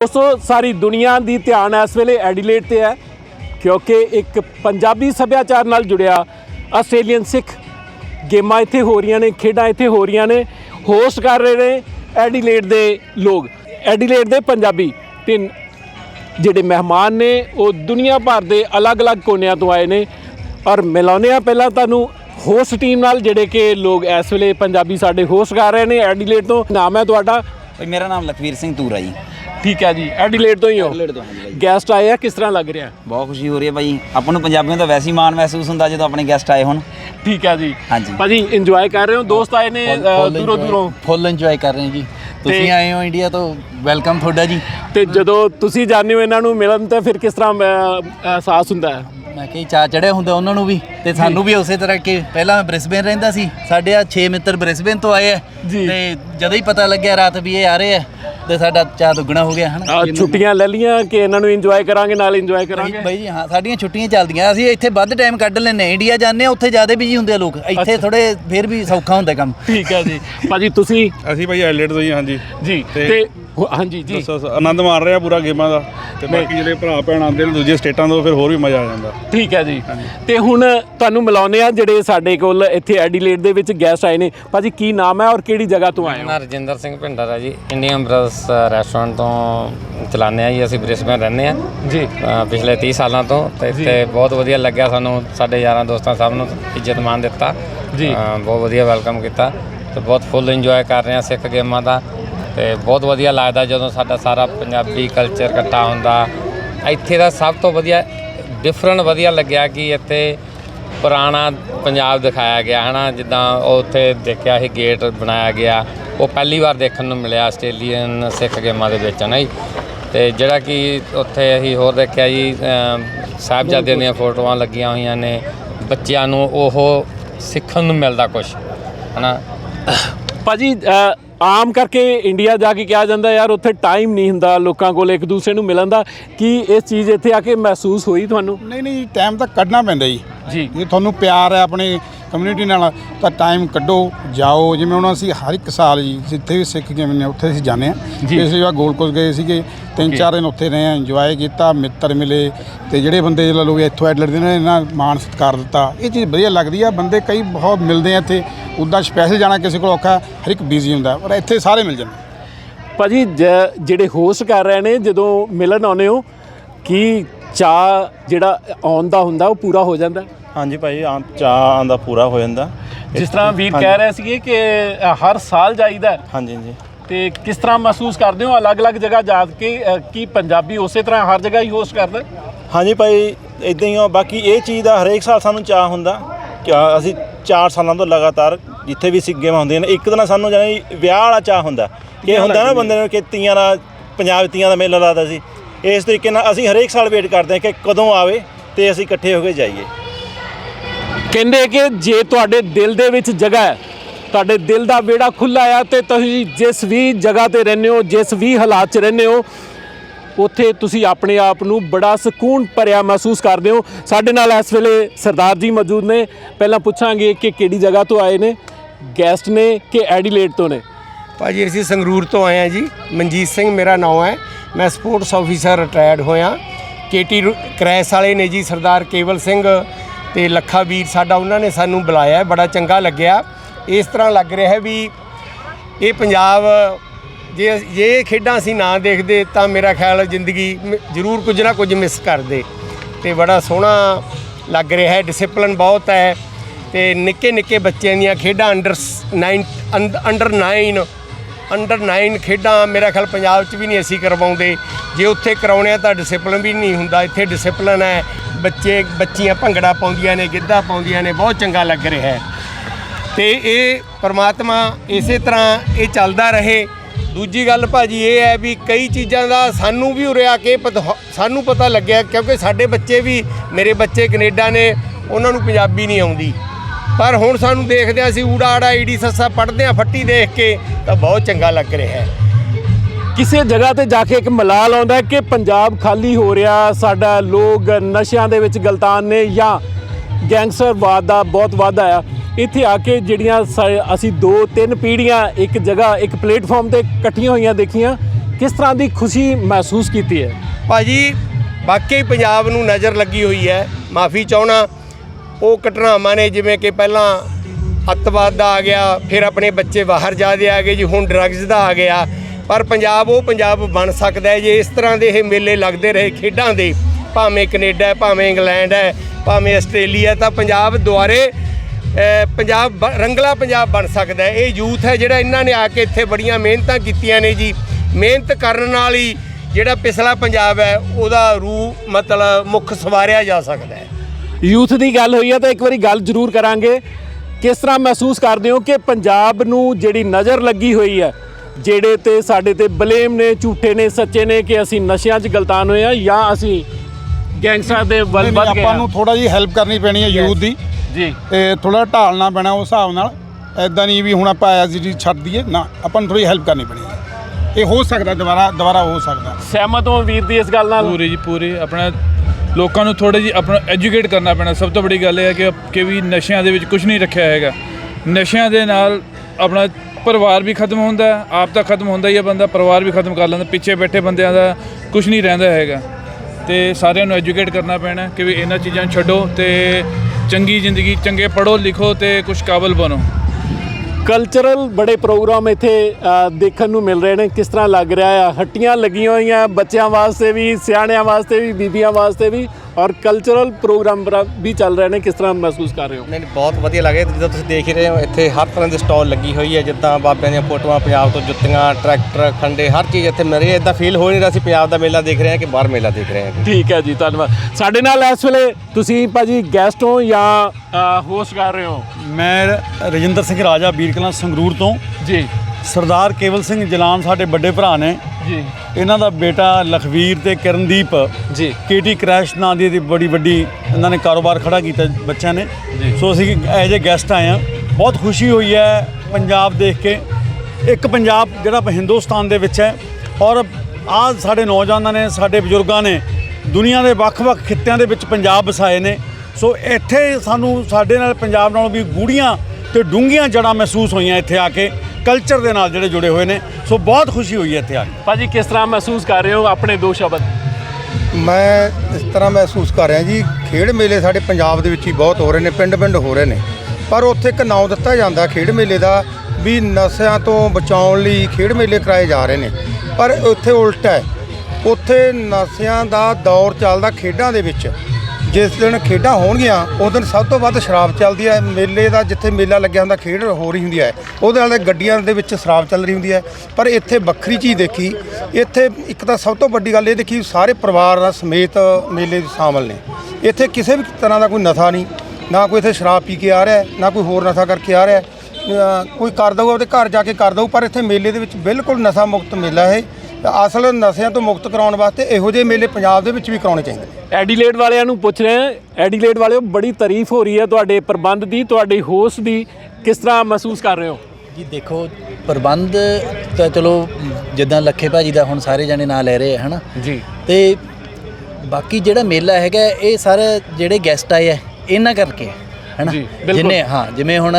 ਦੋਸਤੋ, ਸਾਰੀ ਦੁਨੀਆ ਦੀ ਧਿਆਨ ਇਸ ਵੇਲੇ ਐਡੀਲੇਟ ਤੇ ਹੈ, ਕਿਉਂਕਿ ਇੱਕ ਪੰਜਾਬੀ ਸੱਭਿਆਚਾਰ ਨਾਲ ਜੁੜਿਆ ਆਸਟ੍ਰੇਲੀਅਨ ਸਿੱਖ ਗੇਮਾਂ ਇੱਥੇ ਹੋ ਰਹੀਆਂ ਨੇ, ਖੇਡਾਂ ਇੱਥੇ ਹੋ ਰਹੀਆਂ ਨੇ ਹੋਸਟ ਕਰ ਰਹੇ ਨੇ ਐਡੀਲੇਟ ਦੇ ਲੋਕ। ਐਡੀਲੇਟ ਦੇ ਪੰਜਾਬੀ ਤੇ ਜਿਹੜੇ ਮਹਿਮਾਨ ਨੇ, ਉਹ ਦੁਨੀਆ ਭਰ ਦੇ ਅਲੱਗ-ਅਲੱਗ ਕੋਨਿਆਂ ਤੋਂ ਆਏ ਨੇ। ਔਰ ਮਿਲਾਉਂਦੇ ਆ ਪਹਿਲਾਂ ਤੁਹਾਨੂੰ ਹੋਸਟ ਟੀਮ ਨਾਲ, ਜਿਹੜੇ ਕਿ ਲੋਕ ਇਸ ਵੇਲੇ ਪੰਜਾਬੀ ਸਾਡੇ ਹੋਸਟ ਕਰ ਰਹੇ ਨੇ ਐਡੀਲੇਟ ਤੋਂ। ਨਾਮ ਹੈ ਤੁਹਾਡਾ? ਮੇਰਾ ਨਾਮ ਲਖਵੀਰ ਸਿੰਘ ਤੂਰਾ ਜੀ। ਠੀਕ ਹੈ ਜੀ ਐਡੀਲੇਡ ਤੋਂ ਹੀ ਹੋ। ਐਡੀਲੇਡ ਤੋਂ ਹਾਂ ਜੀ ਬਾਈ। ਗੈਸਟ ਆਏ ਆ ਕਿਸ ਤਰ੍ਹਾਂ ਲੱਗ ਰਿਹਾ? ਬਹੁਤ ਖੁਸ਼ੀ ਹੋ ਰਹੀ ਹੈ ਭਾਈ। ਆਪਾਂ ਨੂੰ ਪੰਜਾਬੀਆਂ ਦਾ ਵੈਸੇ ਹੀ ਮਾਣ ਮਹਿਸੂਸ ਹੁੰਦਾ ਜਦੋਂ ਆਪਣੇ ਗੈਸਟ ਆਏ ਹੋਣ। ਠੀਕ ਹੈ ਜੀ। ਹਾਂਜੀ। ਭਾਜੀ ਇੰਜੋਏ ਕਰ ਰਹੇ ਹੋ? ਦੋਸਤ ਆਏ ਨੇ ਅ, ਦੂਰੋਂ ਦੂਰੋਂ। ਫੁੱਲ ਇੰਜੋਏ ਕਰ ਰਹੇ ਹਾਂ ਜੀ। ਤੁਸੀਂ ਆਏ ਹੋ ਇੰਡੀਆ ਤੋਂ ਵੈਲਕਮ ਤੁਹਾਡਾ ਜੀ। ਤੇ ਜਦੋਂ ਤੁਸੀਂ ਜਾਂਦੇ ਹੋ ਇਹਨਾਂ ਨੂੰ ਮਿਲਣ ਤੇ ਫਿਰ ਕਿਸ ਤਰ੍ਹਾਂ ਅਹਿਸਾਸ ਹੁੰਦਾ ਹੈ? ਮੈਂ ਕਹੀ ਚਾ ਚੜਿਆ ਹੁੰਦਾ ਉਹਨਾਂ ਨੂੰ ਵੀ ਤੇ ਸਾਨੂੰ ਵੀ ਉਸੇ ਤਰ੍ਹਾਂ ਕਿ ਪਹਿਲਾਂ ਮੈਂ ਬ੍ਰਿਸਬੇਨ ਰਹਿੰਦਾ ਸੀ ਸਾਡੇ ਆ 6 ਮਿੱਤਰ ਬ੍ਰਿਸਬੇਨ ਤੋਂ ਆਏ ਆ। ਜੀ। ਤੇ ਜਦੋਂ ਹੀ ਪਤਾ ਲੱਗਿਆ ਰਾਤ ਵੀ ਇਹ ਆ ਰਹੇ ਆ ਤੇ ਸਾਡਾ ਚਾਹ ਦੁੱਗਣਾ ਹੋ ਗਿਆ ਹਨਾ। ਛੁੱਟੀਆਂ ਲੈ ਲੀਆਂ ਕਿ ਇਹਨਾਂ ਨੂੰ ਇੰਜੋਏ ਕਰਾਂਗੇ ਨਾਲ ਇੰਜੋਏ ਕਰਾਂਗੇ? ਬਾਈ ਜੀ ਹਾਂ ਸਾਡੀਆਂ ਛੁੱਟੀਆਂ ਚੱਲਦੀਆਂ ਅਸੀਂ ਇੱਥੇ ਵੱਧ ਟਾਈਮ ਕੱਢ ਲੈਂਦੇ ਇੰਡੀਆ ਜਾਂਦੇ ਆ ਉੱਥੇ ਜ਼ਿਆਦਾ ਬਿਜ਼ੀ ਹੁੰਦੇ ਆ ਲੋਕ। ਇੱਥੇ ਥੋੜੇ ਫਿਰ ਵੀ ਸੌਖਾ ਹੁੰਦਾ ਕੰਮ। ਠੀਕ ਹੈ ਜੀ। ਭਾਜੀ ਤੁਸੀਂ? ਅਸੀਂ ਭਾਈ ਐਡਲੇਟ ਤੋਂ ਹੀ ਹਾਂ, ਹਾਂਜੀ। ਜੀ ਤੇ- ਹਾਂਜੀ ਜੀ। ਆਨੰਦ ਮਾਣ ਰਿਹਾ ਪੂਰਾ ਗੇਮਾਂ ਦਾ? ਤੇ ਬਾਕੀ ਜਿਹੜੇ ਭਰਾ ਭੈਣ ਆਉਂਦੇ ਨੇ ਦੂਜੇ ਸਟੇਟਾਂ ਤੋਂ ਫਿਰ ਹੋਰ ਵੀ ਮਜ਼ਾ ਆ ਜਾਂਦਾ। ਠੀਕ ਹੈ ਜੀ। ਤੇ ਹੁਣ ਤੁਹਾਨੂੰ ਮਿਲਾਉਂਦੇ ਆ ਜਿਹੜੇ ਸਾਡੇ ਕੋਲ ਇੱਥੇ ਐਡੀਲੇਡ ਦੇ ਵਿੱਚ ਗੈਸਟ ਆਏ ਨੇ। ਭਾਜੀ ਕੀ ਨਾਮ ਹੈ ਔਰ ਕਿਹੜੀ ਜਗ੍ਹਾ ਤੋਂ ਆਏ ਹੋ? ਮੈਂ ਰਜਿੰਦਰ ਸਿੰਘ ਭਿੰਡਰ ਹੈ ਜੀ। ਇੰਡੀਅਨ ਬ੍ਰਦਰਸ ਰੈਸਟੋਰੈਂਟ ਤੋਂ ਚਲਾਉਂਦੇ ਆ ਜੀ। ਅਸੀਂ ਬ੍ਰਿਸਬੇਨ ਰਹਿੰਦੇ ਆ ਜੀ। ਪਿਛਲੇ 30 ਸਾਲਾਂ ਤੋਂ। ਤੇ ਇੱਥੇ ਬਹੁਤ ਵਧੀਆ ਲੱਗਿਆ ਸਾਨੂੰ। ਸਾਡੇ ਯਾਰਾਂ ਦੋਸਤਾਂ ਸਭ ਨੂੰ ਇੱਜ਼ਤ ਮਾਨ ਦਿੱਤਾ। ਜੀ। ਬਹੁਤ ਵਧੀਆ ਵੈਲਕਮ ਕੀਤਾ। ਤੇ ਬਹੁਤ ਫੁੱਲ ਇੰਜੋਏ ਕਰ ਰਹੇ ਆ ਸਿੱਖ ਗੇਮਾਂ ਦਾ। ਤੇ ਬਹੁਤ ਵਧੀਆ ਲੱਗਦਾ ਜਦੋਂ ਸਾਡਾ ਸਾਰਾ ਪੰਜਾਬੀ ਕਲਚਰ ਇਕੱਠਾ ਹੁੰਦਾ। ਇੱਥੇ ਦਾ ਸਭ ਤੋਂ ਵਧੀਆ ਡਿਫਰੈਂਟ ਵਧੀਆ ਲੱਗਿਆ ਕਿ ਇੱਥੇ ਪੁਰਾਣਾ ਪੰਜਾਬ ਦਿਖਾਇਆ ਗਿਆ ਹਨਾ? ਜਿੱਦਾਂ ਉਹ ਉੱਥੇ ਦੇਖਿਆ ਸੀ ਗੇਟ ਬਣਾਇਆ ਗਿਆ। ਉਹ ਪਹਿਲੀ ਵਾਰ ਦੇਖਣ ਨੂੰ ਮਿਲਿਆ ਆਸਟ੍ਰੇਲੀਅਨ ਸਿੱਖ ਗੇਮਾਂ ਦੇ ਵਿੱਚ ਨਾ ਜੀ? ਤੇ ਜਿਹੜਾ ਕਿ ਉੱਥੇ ਅਸੀਂ ਹੋਰ ਦੇਖਿਆ ਜੀ ਸਾਹਿਬਜ਼ਾਦਿਆਂ ਦੀਆਂ ਫੋਟੋਆਂ ਲੱਗੀਆਂ ਹੋਈਆਂ ਨੇ। ਬੱਚਿਆਂ ਨੂੰ ਉਹ ਸਿੱਖਣ ਨੂੰ ਮਿਲਦਾ ਕੁਝ ਹਨਾ? ਭਾਜੀ ਅ, ਆਮ ਕਰਕੇ ਇੰਡੀਆ ਜਾ ਕੇ ਕਿਹਾ ਜਾਂਦਾ ਯਾਰ ਉੱਥੇ ਟਾਈਮ ਨਹੀਂ ਹੁੰਦਾ ਲੋਕਾਂ ਕੋਲ ਇੱਕ ਦੂਸਰੇ ਨੂੰ ਮਿਲਣ ਦਾ। ਕੀ ਇਹ ਚੀਜ਼ ਇੱਥੇ ਆ ਕੇ ਮਹਿਸੂਸ ਹੋਈ ਤੁਹਾਨੂੰ? ਨਹੀਂ ਨਹੀਂ ਟਾਈਮ ਤਾਂ ਕੱਢਣਾ ਪੈਂਦਾ ਜੀ। ਜੀ। ਜੇ ਤੁਹਾਨੂੰ ਪਿਆਰ ਹੈ ਆਪਣੀ ਕਮਿਊਨਿਟੀ ਨਾਲ ਤਾਂ ਟਾਈਮ ਕੱਢੋ ਜਾਓ। ਜਿਵੇਂ ਹੁਣ ਅਸੀਂ ਹਰ ਇੱਕ ਸਾਲ ਜੀ ਜਿੱਥੇ ਵੀ ਸਿੱਖ ਗੇਮ ਨੇ ਉੱਥੇ ਅਸੀਂ ਜਾਂਦੇ ਹਾਂ। ਜੀ। ਇਸ ਵਾਰ ਗੋਲਡ ਕੋਸਟ ਗਏ ਸੀਗੇ ਤਿੰਨ ਚਾਰ ਦਿਨ ਉੱਥੇ ਰਹੇ ਆ ਇੰਜੋਏ ਕੀਤਾ ਮਿੱਤਰ ਮਿਲੇ। ਤੇ ਜਿਹੜੇ ਬੰਦੇ ਜਿਹੜਾ ਲੋਕ ਇੱਥੋਂ ਐਡਲਰ ਦੇ ਨੇ ਇਹਨਾਂ ਮਾਣ ਸਤਿਕਾਰ ਦਿੱਤਾ। ਇਹ ਚੀਜ਼ ਵਧੀਆ ਲੱਗਦੀ ਆ ਬੰਦੇ ਕਈ ਬਹੁਤ ਮਿਲਦੇ ਆ ਇੱਥੇ। ਉੱਦਾਂ ਸਪੈਸ਼ਲ ਜਾਣਾ ਕਿਸੇ ਕੋਲ ਔਖਾ ਹਰ ਇੱਕ ਬਿਜ਼ੀ ਹੁੰਦਾ ਪਰ ਇੱਥੇ ਸਾਰੇ ਮਿਲ ਜਾਂਦੇ। ਭਾਜੀ ਜ- ਜਿਹੜੇ ਹੋਸਟ ਕਰ ਰਹੇ ਨੇ ਜਦੋਂ ਮਿਲਣ ਆਉਂਦੇ ਹੋ ਕੀ ਚਾਹ ਜਿਹੜਾ ਆਉਣ ਦਾ ਹੁੰਦਾ ਉਹ ਪੂਰਾ ਹੋ ਜਾਂਦਾ? ਹਾਂਜੀ ਭਾਈ ਆਂ- ਚਾਅ ਆਂਦਾ ਪੂਰਾ ਹੋ ਜਾਂਦਾ। ਜਿਸ ਤਰ੍ਹਾਂ ਵੀਰ ਕਹਿ ਰਹੇ ਸੀਗੇ ਕਿ ਅ, ਹਰ ਸਾਲ ਜਾਈਦਾ ਹੈ। ਹਾਂਜੀ ਹਾਂਜੀ। ਤੇ ਕਿਸ ਤਰ੍ਹਾਂ ਮਹਿਸੂਸ ਕਰਦੇ ਹੋ? ਅਲੱਗ-ਅਲੱਗ ਜਗ੍ਹਾ ਜਾ ਕੇ ਅ, ਕੀ ਪੰਜਾਬੀ ਉਸੇ ਤਰ੍ਹਾਂ ਹਰ ਜਗ੍ਹਾ ਹੀ ਹੋਸਟ ਕਰਦਾ ਹੈ? ਹਾਂਜੀ ਭਾਈ ਇਦਾਂ ਹੀ ਆ ਬਾਕੀ ਇਹ ਚੀਜ਼ ਦਾ ਹਰੇਕ ਸਾਲ ਸਾਨੂੰ ਚਾਅ ਹੁੰਦਾ ਕਿ ਆ ਅਸੀਂ 4 ਸਾਲਾਂ ਤੋਂ ਲਗਾਤਾਰ ਜਿੱਥੇ ਵੀ ਸਿੱਗੇ ਹੁੰਦੀਆਂ ਨੇ ਇੱਕ ਦਿਨ ਸਾਨੂੰ ਜਾਨੀ ਵਿਆਹ ਵਾਲਾ ਚਾਅ ਹੁੰਦਾ। ਕਿ ਹੁੰਦਾ ਨਾ ਬੰਦੇ ਨੂੰ ਕਿ ਤੀਆਂ ਦਾ ਪੰਜਾਬ ਤੀਆਂ ਦਾ ਮੇਲਾ ਲੱਗਦਾ ਸੀ। ਇਸ ਤਰੀਕੇ ਨਾਲ ਅਸੀਂ ਹਰੇਕ ਸਾਲ ਵੇਟ ਕਰਦੇ ਹਾਂ ਕਿ ਕਦੋਂ ਆਵੇ ਤੇ ਅਸੀਂ ਇਕੱਠੇ ਹੋ ਕੇ ਜਾਈਏ। ਕਹਿੰਦੇ ਕਿ ਜੇ ਤੁਹਾਡੇ ਦਿਲ ਦੇ ਵਿੱਚ ਜਗ੍ਹਾ ਹੈ ਤੁਹਾਡੇ ਦਿਲ ਦਾ ਵਿਹੜਾ ਖੁੱਲਾ ਆ ਤੇ ਤੁਸੀਂ ਜਿਸ ਵੀ ਜਗ੍ਹਾ ਤੇ ਰਹਿੰਦੇ ਹੋ ਜਿਸ ਵੀ ਹਾਲਾਤ 'ਚ ਰਹਿੰਦੇ ਹੋ ਉੱਥੇ ਤੁਸੀਂ ਆਪਣੇ ਆਪ ਨੂੰ ਬੜਾ ਸਕੂਨ ਭਰਿਆ ਮਹਿਸੂਸ ਕਰਦੇ ਹੋ। ਸਾਡੇ ਨਾਲ ਇਸ ਵੇਲੇ ਸਰਦਾਰ ਜੀ ਮੌਜੂਦ ਨੇ। ਪਹਿਲਾਂ ਪੁੱਛਾਂਗੇ ਕਿ ਕਿਹੜੀ ਜਗ੍ਹਾ ਤੋਂ ਆਏ ਨੇ ਗੈਸਟ ਨੇ ਕਿ ਐਡੀਲੇਡ ਤੋਂ ਨੇ? ਭਾਜੀ, ਅਸੀਂ ਸੰਗਰੂਰ ਤੋਂ ਆਏ ਹਾਂ ਜੀ। ਮਨਜੀਤ ਸਿੰਘ ਮੇਰਾ ਨਾਮ ਹੈ। ਮੈਂ ਸਪੋਰਟਸ ਆਫੀਸਰ ਰਿਟਾਇਰਡ ਹੋਇਆ। ਕੇਟੀ ਰੂ- ਕ੍ਰੈਸ ਵਾਲੇ ਨੇ ਜੀ ਸਰਦਾਰ ਕੇਵਲ ਸਿੰਘ ਤੇ ਲੱਖਾ ਵੀਰ ਸਾਡਾ, ਉਹਨਾਂ ਨੇ ਸਾਨੂੰ ਬੁਲਾਇਆ। ਬੜਾ ਚੰਗਾ ਲੱਗਿਆ। ਇਸ ਤਰ੍ਹਾਂ ਲੱਗ ਰਿਹਾ ਹੈ ਵੀ ਇਹ ਪੰਜਾਬ ਜੇ ਜੇ ਇਹ ਖੇਡਾਂ ਅਸੀਂ ਨਾ ਦੇਖਦੇ ਤਾਂ ਮੇਰਾ ਖਿਆਲ ਜ਼ਿੰਦਗੀ ਮ- ਜ਼ਰੂਰ ਕੁਝ ਨਾ ਕੁਝ ਮਿਸ ਕਰਦੇ। ਤੇ ਬੜਾ ਸੋਹਣਾ ਲੱਗ ਰਿਹਾ ਹੈ ਡਿਸਪਲਿਨ ਬਹੁਤ ਹੈ। ਤੇ ਨਿੱਕੇ ਨਿੱਕੇ ਬੱਚਿਆਂ ਦੀਆਂ ਖੇਡਾਂ ਅੰਡਰ 9 ਅੰਡਰ 9 ਅੰਡਰ 9 ਖੇਡਾਂ ਮੇਰਾ ਖਿਆਲ ਪੰਜਾਬ 'ਚ ਵੀ ਨਹੀਂ ਅਸੀਂ ਕਰਵਾਉਂਦੇ। ਜੇ ਉੱਥੇ ਕਰਾਉਣੇ ਆ ਤਾਂ ਡਿਸਪਲਿਨ ਵੀ ਨਹੀਂ ਹੁੰਦਾ, ਇੱਥੇ ਡਿਸਪਲਿਨ ਹੈ। ਬੱਚੇ, ਬੱਚੀਆਂ ਭੰਗੜਾ ਪਾਉਂਦੀਆਂ ਨੇ, ਗਿੱਧਾ ਪਾਉਂਦੀਆਂ ਨੇ, ਬਹੁਤ ਚੰਗਾ ਲੱਗ ਰਿਹਾ ਹੈ। ਤੇ ਇਹ ਪਰਮਾਤਮਾ ਇਸੇ ਤਰ੍ਹਾਂ ਇਹ ਚੱਲਦਾ ਰਹੇ। ਦੂਜੀ ਗੱਲ ਭਾਜੀ ਇਹ ਹੈ ਵੀ ਕਈ ਚੀਜ਼ਾਂ ਦਾ ਸਾਨੂੰ ਵੀ ਉਰੇ ਆ ਕੇ ਪਤਾ- ਸਾਨੂੰ ਪਤਾ ਲੱਗਿਆ ਕਿਉਂਕਿ ਸਾਡੇ ਬੱਚੇ ਵੀ ਮੇਰੇ ਬੱਚੇ ਕੈਨੇਡਾ ਨੇ, ਉਹਨਾਂ ਨੂੰ ਪੰਜਾਬੀ ਨਹੀਂ ਆਉਂਦੀ। ਪਰ ਹੁਣ ਸਾਨੂੰ ਦੇਖਦੇ ਹਾਂ ਅਸੀਂ ਊੜਾ ਆੜਾ ਈੜੀ ਸੱਸਾ ਪੜ੍ਹਦੇ ਆ ਫੱਟੀ ਦੇਖ ਕੇ ਤਾਂ ਬਹੁਤ ਚੰਗਾ ਲੱਗ ਰਿਹਾ ਹੈ। ਕਿਸੇ ਜਗ੍ਹਾ ਤੇ ਜਾ ਕੇ ਇੱਕ ਮਲਾਲ ਆਉਂਦਾ ਕਿ ਪੰਜਾਬ ਖਾਲੀ ਹੋ ਰਿਹਾ, ਸਾਡਾ ਲੋਕ ਨਸ਼ਿਆਂ ਦੇ ਵਿੱਚ ਗਲਤਾਨ ਨੇ ਜਾਂ ਗੈਂਗਸਟਰਵਾਦ ਦਾ ਬਹੁਤ ਵਾਧਾ ਆ। ਇੱਥੇ ਆ ਕੇ ਜਿਹੜੀਆਂ ਸਾ- ਅਸੀਂ ਦੋ ਤਿੰਨ ਪੀੜ੍ਹੀਆਂ ਇੱਕ ਜਗ੍ਹਾ, ਇੱਕ ਪਲੇਟਫਾਰਮ ਤੇ ਇਕੱਠੀਆਂ ਹੋਈਆਂ ਦੇਖੀਆਂ, ਕਿਸ ਤਰ੍ਹਾਂ ਦੀ ਖੁਸ਼ੀ ਮਹਿਸੂਸ ਕੀਤੀ ਹੈ? ਭਾਜੀ, ਵਾਕਈ ਪੰਜਾਬ ਨੂੰ ਨਜ਼ਰ ਲੱਗੀ ਹੋਈ ਹੈ। ਮਾਫੀ ਚਾਹਣਾ ਉਹ ਘਟਨਾਵਾਂ ਨੇ ਜਿਵੇਂ ਕਿ ਪਹਿਲਾਂ ਅੱਤਵਾਦ ਦਾ ਆ ਗਿਆ, ਫਿਰ ਆਪਣੇ ਬੱਚੇ ਬਾਹਰ ਜਾਦੇ ਆ ਗਏ ਜੀ, ਹੁਣ ਡਰੱਗਸ ਦਾ ਆ ਗਿਆ। ਪਰ ਪੰਜਾਬ, ਉਹ ਪੰਜਾਬ ਬਣ ਸਕਦਾ ਹੈ ਜੇ ਇਸ ਤਰ੍ਹਾਂ ਦੇ ਇਹ ਮੇਲੇ ਲੱਗਦੇ ਰਹੇ ਖੇਡਾਂ ਦੇ। ਭਾਵੇਂ ਕੈਨੇਡਾ ਭਾਵੇਂ ਇੰਗਲੈਂਡ ਹੈ, ਭਾਵੇਂ ਆਸਟ੍ਰੇਲੀਆ ਤਾਂ ਪੰਜਾਬ ਦੁਆਰੇ ਪੰਜਾਬ ਬ- ਰੰਗਲਾ ਪੰਜਾਬ ਬਣ ਸਕਦਾ ਹੈ। ਇਹ ਯੂਥ ਹੈ ਜਿਹੜਾ ਇਹਨਾਂ ਨੇ ਆ ਕੇ ਇੱਥੇ ਬੜੀਆਂ ਮਿਹਨਤਾਂ ਕੀਤੀਆਂ ਨੇ ਜੀ। ਮਿਹਨਤ ਕਰਨ ਨਾਲ ਹੀ ਜਿਹੜਾ ਪਿਛਲਾ ਪੰਜਾਬ ਹੈ, ਉਹਦਾ ਰੂਹ ਮਤਲਬ ਮੁੱਖ ਸਵਾਰਿਆ ਜਾ ਸਕਦਾ ਹੈ। ਯੂਥ ਦੀ ਗੱਲ ਹੋਈ ਹੈ ਤਾਂ ਇੱਕ ਵਾਰੀ ਗੱਲ ਜ਼ਰੂਰ ਕਰਾਂਗੇ। ਕਿਸ ਤਰ੍ਹਾਂ ਮਹਿਸੂਸ ਕਰਦੇ ਹੋ ਕਿ ਪੰਜਾਬ ਨੂੰ ਜਿਹੜੀ ਨਜ਼ਰ ਲੱਗੀ ਹੋਈ ਹੈ ਜਿਹੜੇ ਤੇ ਸਾਡੇ ਤੇ ਬਲੇਮ ਨੇ, ਝੂਠੇ ਨੇ, ਸੱਚੇ ਨੇ ਕਿ ਅਸੀਂ ਨਸ਼ਿਆਂ 'ਚ ਗਲਤਾਨ ਹੋਏ ਆ ਜਾਂ ਅਸੀਂ ਗੈਂਗਸਟਰ ਦੇ ਵੱਲ ਨਹੀਂ, ਵੱਧ ਗਏ ਆਪਾਂ। ਨੂੰ ਥੋੜਾ ਜੀ ਹੈਲਪ ਕਰਨੀ ਪੈਣੀ ਹੈ ਯੂਥ ਦੀ। ਜੀ। ਤੇ ਥੋੜਾ ਢਾਲਣਾ ਪੈਣਾ ਉਸ ਹਿਸਾਬ ਨਾਲ। ਐਦਾਂ ਨਹੀਂ ਵੀ ਹੁਣ ਆਪਾਂ ਐਜ਼ ਇਟ ਛੱਡ ਦਈਏ। ਨਾ ਆਪਾਂ ਨੂੰ ਥੋੜੀ ਹੈਲਪ ਕਰਨੀ ਪੈਣੀ ਹੈ। ਇਹ ਹੋ ਸਕਦਾ ਦੁਬਾਰਾ ਦੁਬਾਰਾ ਹੋ ਸਕਦਾ। ਸਹਿਮਤ ਹੋ ਵੀਰ ਦੀ ਇਸ ਗੱਲ ਨਾਲ? ਪੂਰੀ ਜੀ ਪੂਰੀ। ਆਪਣਾ ਲੋਕਾਂ ਨੂੰ ਥੋੜੇ ਜੀ ਆਪਣਾ ਐਜੂਕੇਟ ਕਰਨਾ ਪੈਣਾ। ਸਭ ਤੋਂ ਵੱਡੀ ਗੱਲ ਇਹ ਹੈ ਕਿ ਕਿ ਵੀ ਨਸ਼ਿਆਂ ਦੇ ਵਿੱਚ ਕੁਝ ਨਹੀਂ ਰੱਖਿਆ ਹੈਗਾ। ਨਸ਼ਿਆਂ ਦੇ ਨਾਲ ਆਪਣਾ ਪਰਿਵਾਰ ਵੀ ਖਤਮ ਹੁੰਦਾ ਹੈ, ਆਪ ਤਾਂ ਖਤਮ ਹੁੰਦਾ ਹੀ ਹੈ ਬੰਦਾ। ਪਰਿਵਾਰ ਵੀ ਖਤਮ ਕਰ ਲੈਂਦਾ। ਪਿੱਛੇ ਬੈਠੇ ਬੰਦਿਆਂ ਦਾ ਕੁਝ ਨਹੀਂ ਰਹਿੰਦਾ ਹੈਗਾ। ਤੇ ਸਾਰਿਆਂ ਨੂੰ ਐਜੂਕੇਟ ਕਰਨਾ ਪੈਣਾ ਕਿ ਵੀ ਇਹਨਾਂ ਚੀਜ਼ਾਂ ਛੱਡੋ ਤੇ ਚੰਗੀ ਜ਼ਿੰਦਗੀ, ਚੰਗੇ ਪੜੋ ਲਿਖੋ ਤੇ ਕੁਝ ਕਾਬਲ ਬਣੋ। ਕਲਚਰਲ ਬੜੇ ਪ੍ਰੋਗਰਾਮ ਇੱਥੇ ਦੇਖਣ ਨੂੰ ਮਿਲ ਰਹੇ ਨੇ। ਕਿਸ ਤਰ੍ਹਾਂ ਲੱਗ ਰਿਹਾ ਆ? ਹੱਟੀਆਂ ਲੱਗੀਆਂ ਹੋਈਆਂ ਬੱਚਿਆਂ ਵਾਸਤੇ ਵੀ, ਸਿਆਣਿਆਂ ਵਾਸਤੇ ਵੀ, ਬੀਬੀਆਂ ਵਾਸਤੇ ਵੀ। ਔਰ ਕਲਚਰਲ ਪ੍ਰੋਗਰਾਮ ਵੀ ਚੱਲ ਰਹੇ ਨੇ ਕਿਸ ਤਰ੍ਹਾਂ ਮਹਿਸੂਸ ਕਰ ਰਹੇ ਹੋ? ਨਹੀਂ ਨਹੀਂ, ਬਹੁਤ ਵਧੀਆ ਲੱਗ। ਰਿਹਾ ਜਿੱਦਾਂ ਤੁਸੀਂ ਦੇਖ ਹੀ ਰਹੇ ਹੋ ਇੱਥੇ ਹਰ ਤਰ੍ਹਾਂ ਦੀ ਸਟਾਲ ਲੱਗੀ ਹੋਈ ਹੈ ਜਿੱਦਾਂ ਬਾਬਿਆਂ ਦੀਆਂ ਫੋਟੋਆਂ ਪੰਜਾਬ ਤੋਂ ਜੁੱਤੀਆਂ ਟਰੈਕਟਰ ਖੰਡੇ ਹਰ ਚੀਜ਼ ਇੱਥੇ ਮਿਲ ਰਹੀ ਹੈ। ਇਦਾਂ ਫੀਲ ਹੋ ਨਹੀਂ ਰਿਹਾ ਸੀ ਪੰਜਾਬ ਦਾ ਮੇਲਾ ਦੇਖ ਰਹੇ ਹਾਂ ਕਿ ਬਾਹਰ ਮੇਲਾ ਦੇਖ ਰਹੇ ਹਾਂ ਠੀਕ ਹੈ ਜੀ ਧੰਨਵਾਦ। ਸਾਡੇ ਨਾਲ ਇਸ ਵੇਲੇ ਤੁਸੀਂ ਭਾਜੀ ਗੈਸਟ ਹੋ ਜਾਂ ਹੋਸਟ ਕਰ ਰਹੇ ਹੋ? ਮੈਂ ਰਜਿੰਦਰ ਸਿੰਘ ਰਾਜਾ ਬੀਰ ਕਲਾਂ ਸੰਗਰੂਰ ਤੋਂ। ਜੀ। ਸਰਦਾਰ ਕੇਵਲ ਸਿੰਘ ਜਲਾਨ ਸਾਡੇ ਵੱਡੇ ਭਰਾ ਨੇ। ਜੀ। ਇਹਨਾਂ ਦਾ ਬੇਟਾ ਲਖਵੀਰ ਤੇ ਕਿਰਨਦੀਪ। ਜੀ। ਕੇਟੀ ਕ੍ਰੈਸ਼ ਨਾਂ ਦੀ ਇਹਦੀ ਬੜੀ ਵੱਡੀ ਇਹਨਾਂ ਨੇ ਕਾਰੋਬਾਰ ਖੜਾ ਕੀਤਾ ਬੱਚਿਆਂ ਨੇ। ਸੋ ਅਸੀਂ ਐਜ ਏ ਗੈਸਟ ਆਏ ਆ ਬਹੁਤ ਖੁਸ਼ੀ ਹੋਈ ਹੈ ਪੰਜਾਬ ਦੇਖ ਕੇ। ਇੱਕ ਪੰਜਾਬ ਜਿਹੜਾ ਹਿੰਦੁਸਤਾਨ ਦੇ ਵਿੱਚ ਹੈ ਔਰ ਆਹ ਸਾਡੇ ਨੌਜਵਾਨਾਂ ਨੇ ਸਾਡੇ ਬਜ਼ੁਰਗਾਂ ਨੇ ਦੁਨੀਆ ਦੇ ਵੱਖ-ਵੱਖ ਖਿੱਤਿਆਂ ਦੇ ਵਿੱਚ ਪੰਜਾਬ ਵਸਾਏ ਨੇ। ਸੋ ਇੱਥੇ ਸਾਨੂੰ ਸਾਡੇ ਨਾਲ ਪੰਜਾਬ ਨਾਲੋਂ ਵੀ ਗੂੜੀਆਂ ਤੇ ਡੂੰਘੀਆਂ ਜੜਾਂ ਮਹਿਸੂਸ ਹੋਈਆਂ ਇੱਥੇ ਆ ਕੇ। ਕਲਚਰ ਦੇ ਨਾਲ ਜਿਹੜੇ ਜੁੜੇ ਹੋਏ ਨੇ ਸੋ ਬਹੁਤ ਖੁਸ਼ੀ ਹੋਈ ਹੈ ਇੱਥੇ ਆ ਕੇ। ਭਾਜੀ ਕਿਸ ਤਰ੍ਹਾਂ ਮਹਿਸੂਸ ਕਰ ਰਹੇ ਹੋ ਆਪਣੇ ਦੋ ਸ਼ਬਦ ਮੈਂ ਇਸ ਤਰ੍ਹਾਂ ਮਹਿਸੂਸ ਕਰ ਰਿਹਾ ਜੀ ਖੇਡ ਮੇਲੇ ਸਾਡੇ ਪੰਜਾਬ ਦੇ ਵਿੱਚ ਹੀ ਬਹੁਤ ਹੋ ਰਹੇ ਨੇ ਪਿੰਡ-ਪਿੰਡ ਹੋ ਰਹੇ ਨੇ। ਪਰ ਉੱਥੇ ਇੱਕ ਨਾਮ ਦਿੱਤਾ ਜਾਂਦਾ ਖੇਡ ਮੇਲੇ ਦਾ ਵੀ ਨਸ਼ਿਆਂ ਤੋਂ ਬਚਾਉਣ ਲਈ ਖੇਡ ਮੇਲੇ ਕਰਾਏ ਜਾ ਰਹੇ ਨੇ। ਪਰ ਉੱਥੇ ਉਲਟਾ ਹੈ ਉੱਥੇ ਨਸ਼ਿਆਂ ਦਾ ਦੌਰ ਚੱਲਦਾ ਖੇਡਾਂ ਦੇ ਵਿੱਚ। ਜਿਸ ਦਿਨ ਖੇਡਾਂ ਹੋਣਗੀਆਂ, ਉਸ ਦਿਨ ਸਭ ਤੋਂ ਵੱਧ ਸ਼ਰਾਬ ਚੱਲਦੀ ਹੈ। ਮੇਲੇ ਦਾ ਜਿੱਥੇ ਮੇਲਾ ਲੱਗਿਆ ਹੁੰਦਾ, ਖੇਡ ਹੋ ਰਹੀ ਹੁੰਦੀ ਹੈ। ਉਹਦੇ ਨਾਲ ਗੱਡੀਆਂ ਦੇ ਵਿੱਚ ਸ਼ਰਾਬ ਚੱਲ ਰਹੀ ਹੁੰਦੀ ਹੈ। ਪਰ ਇੱਥੇ ਵੱਖਰੀ ਚੀਜ਼ ਦੇਖੀ। ਇੱਥੇ ਇੱਕ ਤਾਂ ਸਭ ਤੋਂ ਵੱਡੀ ਗੱਲ ਇਹ ਦੇਖੀ, ਸਾਰੇ ਪਰਿਵਾਰ ਦਾ ਸਮੇਤ ਮੇਲੇ ਵਿੱਚ ਸ਼ਾਮਲ ਨੇ। ਇੱਥੇ ਕਿਸੇ ਵੀ ਤਰ੍ਹਾਂ ਦਾ ਕੋਈ ਨਸ਼ਾ ਨਹੀਂ। ਨਾ ਕੋਈ ਇੱਥੇ ਸ਼ਰਾਬ ਪੀ ਕੇ ਆ ਰਿਹਾ ਨਾ ਕੋਈ ਹੋਰ ਨਸ਼ਾ ਕਰਕੇ ਆ ਰਿਹਾ ਕੋਈ ਕਰ ਦਊ, ਆਪਦੇ ਘਰ ਜਾ ਕੇ ਕਰ ਦਊ, ਪਰ ਇੱਥੇ ਮੇਲੇ ਦੇ ਵਿੱਚ ਬਿਲਕੁਲ ਨਸ਼ਾ ਮੁਕਤ ਮੇਲਾ ਹੈ। ਅਸਲ ਨਸ਼ਿਆਂ ਤੋਂ ਮੁਕਤ ਕਰਾਉਣ ਵਾਸਤੇ ਇਹੋ ਜਿਹੇ ਮੇਲੇ ਪੰਜਾਬ ਦੇ ਵਿੱਚ ਵੀ ਕਰਾਉਣੇ ਚਾਹੀਦੇ ਨੇ। ਐਡੀਲੇਡ ਵਾਲਿਆਂ ਨੂੰ ਪੁੱਛ ਰਹੇ ਹਾਂ। ਐਡੀਲੇਡ ਵਾਲਿਓ ਬੜੀ ਤਾਰੀਫ ਹੋ ਰਹੀ ਹੈ ਤੁਹਾਡੇ ਪ੍ਰਬੰਧ ਦੀ ਤੁਹਾਡੇ ਹੋਸਟ ਦੀ। ਕਿਸ ਤਰ੍ਹਾਂ ਮਹਿਸੂਸ ਕਰ ਰਹੇ ਹੋ? ਜੀ ਦੇਖੋ ਪ੍ਰਬੰਧ ਤਾਂ ਚਲੋ ਜਿੱਦਾਂ ਲੱਖੇ ਭਾਜੀ ਦਾ ਹੁਣ ਸਾਰੇ ਜਣੇ ਨਾਂ ਲੈ ਰਹੇ ਆ ਹਨਾ? ਜੀ। ਤੇ ਬਾਕੀ ਜਿਹੜਾ ਮੇਲਾ ਹੈਗਾ ਇਹ ਸਾਰੇ ਜਿਹੜੇ ਗੈਸਟ ਆਏ ਆ ਇਹਨਾਂ ਕਰਕੇ ਹਨਾ? ਜੀ, ਬਿਲਕੁਲ। ਜਿੰਨੇ ਹਾਂ ਜਿਵੇਂ ਹੁਣ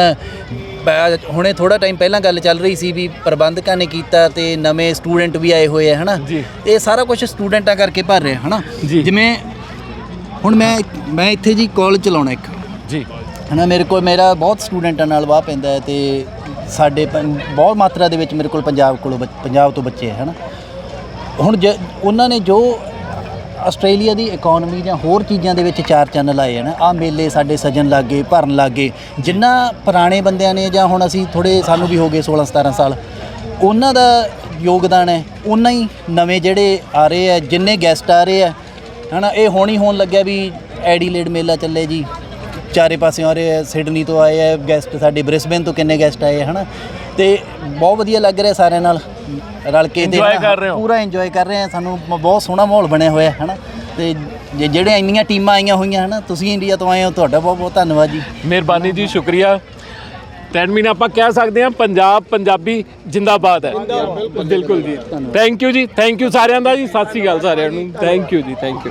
ਹੁਣੇ ਥੋੜਾ ਟਾਈਮ ਪਹਿਲਾਂ ਗੱਲ ਚੱਲ ਰਹੀ ਸੀ ਵੀ ਪ੍ਰਬੰਧਕਾਂ ਨੇ ਕੀਤਾ ਤੇ ਨਵੇਂ ਸਟੂਡੈਂਟ ਵੀ ਆਏ ਹੋਏ ਆ ਹਨਾ? ਇਹ ਸਾਰਾ ਕੁਝ ਸਟੂਡੈਂਟਾਂ ਕਰਕੇ ਭਰ ਰਿਹਾ ਹਨਾ। ਜਿਵੇਂ ਹੁਣ ਮੈਂ ਮੈਂ ਇੱਥੇ ਜੀ ਕਾਲਜ ਚਲਾਉਣਾ ਇੱਕ। ਜੀ। ਹਨਾ ਮੇਰੇ ਕੋਲ ਮੇਰਾ ਬਹੁਤ ਸਟੂਡੈਂਟਾਂ ਨਾਲ ਵਾਹ ਪੈਂਦਾ ਹੈ ਤੇ ਸਾਡੇ ਬਹੁਤ ਮਾਤਰਾ ਦੇ ਵਿੱਚ ਮੇਰੇ ਕੋਲ ਪੰਜਾਬ ਕੋਲੋਂ ਪੰਜਾਬ ਤੋਂ ਬੱਚੇ ਹੈ ਹਨਾ? ਹੁਣ ਜ ਉਹਨਾਂ ਨੇ ਜੋ ਆਸਟ੍ਰੇਲੀਆ ਦੀ ਇਕਨੋਮੀ ਜਾਂ ਹੋਰ ਚੀਜ਼ਾਂ ਦੇ ਵਿੱਚ ਚਾਰ ਚੰਨ ਲਾਏ ਹਨ। ਆ ਮੇਲੇ ਸਾਡੇ ਸਜਣ ਲੱਗੇ, ਭਰਨ ਲੱਗੇ, ਜਿੰਨਾ ਪੁਰਾਣੇ ਬੰਦਿਆਂ ਨੇ ਜਾਂ ਹੁਣ ਅਸੀਂ ਥੋੜੇ ਸਾਨੂੰ ਵੀ ਹੋ ਗਏ 16 17 ਸਾਲ, ਉਹਨਾਂ ਦਾ ਯੋਗਦਾਨ ਹੈ। ਉਹਨਾਂ ਹੀ ਨਵੇਂ ਜਿਹੜੇ ਆ ਰਹੇ ਆ ਜਿੰਨੇ ਗੈਸਟ ਆ ਰਹੇ ਆ ਹਨਾ, ਇਹ ਹੁਣ ਹੀ ਹੋਣ ਲੱਗਿਆ ਵੀ ਐਡੀਲੇਡ ਮੇਲਾ ਚੱਲੇ ਜੀ। ਚਾਰੇ ਪਾਸੇ ਆ ਰਹੇ ਆ ਸਿਡਨੀ ਤੋਂ ਆਏ ਆ ਗੈਸਟ ਸਾਡੇ ਬ੍ਰਿਸਬੇਨ ਤੋਂ ਕਿੰਨੇ ਗੈਸਟ ਆਏ ਆ ਹਨਾ। ਤੇ ਬਹੁਤ ਵਧੀਆ ਲੱਗ ਰਿਹਾ ਸਾਰਿਆਂ ਨਾਲ ਰਲ ਕੇ ਤੇ Enjoy ਹਨਾ, ਕਰ ਰਹੇ ਹੋ। ਪੂਰਾ ਇੰਜੋਏ ਕਰ ਰਹੇ ਆ ਸਾਨੂੰ ਮ- ਬਹੁਤ ਸੋਹਣਾ ਮਾਹੌਲ ਬਣਿਆ ਹੋਇਆ ਹਨਾ? ਤੇ ਜੇ- ਜਿਹੜੇ ਇੰਨੀਆਂ ਟੀਮਾਂ ਆਈਆਂ ਹੋਈਆਂ ਹਨਾ ਤੁਸੀਂ ਇੰਡੀਆ ਤੋਂ ਆਏ ਹੋ ਤੁਹਾਡਾ ਬਹੁਤ ਬਹੁਤ ਧੰਨਵਾਦ ਜੀ। ਮਿਹਰਬਾਨੀ ਜੀ ਸ਼ੁਕਰੀਆ। ਤੈਨ ਮੀਨ ਆਪਾਂ ਕਹਿ ਸਕਦੇ ਹਾਂ ਪੰਜਾਬ ਪੰਜਾਬੀ ਜਿੰਦਾਬਾਦ ਹੈ। ਬਿਲਕੁਲ ਜੀ। ਥੈਂਕ ਯੂ ਜੀ। ਥੈਂਕ ਯੂ ਸਾਰਿਆਂ ਦਾ ਜੀ। ਸਤਿ ਸ੍ਰੀ ਅਕਾਲ ਸਾਰਿਆਂ ਨੂੰ। ਥੈਂਕ ਯੂ ਜੀ। Thank you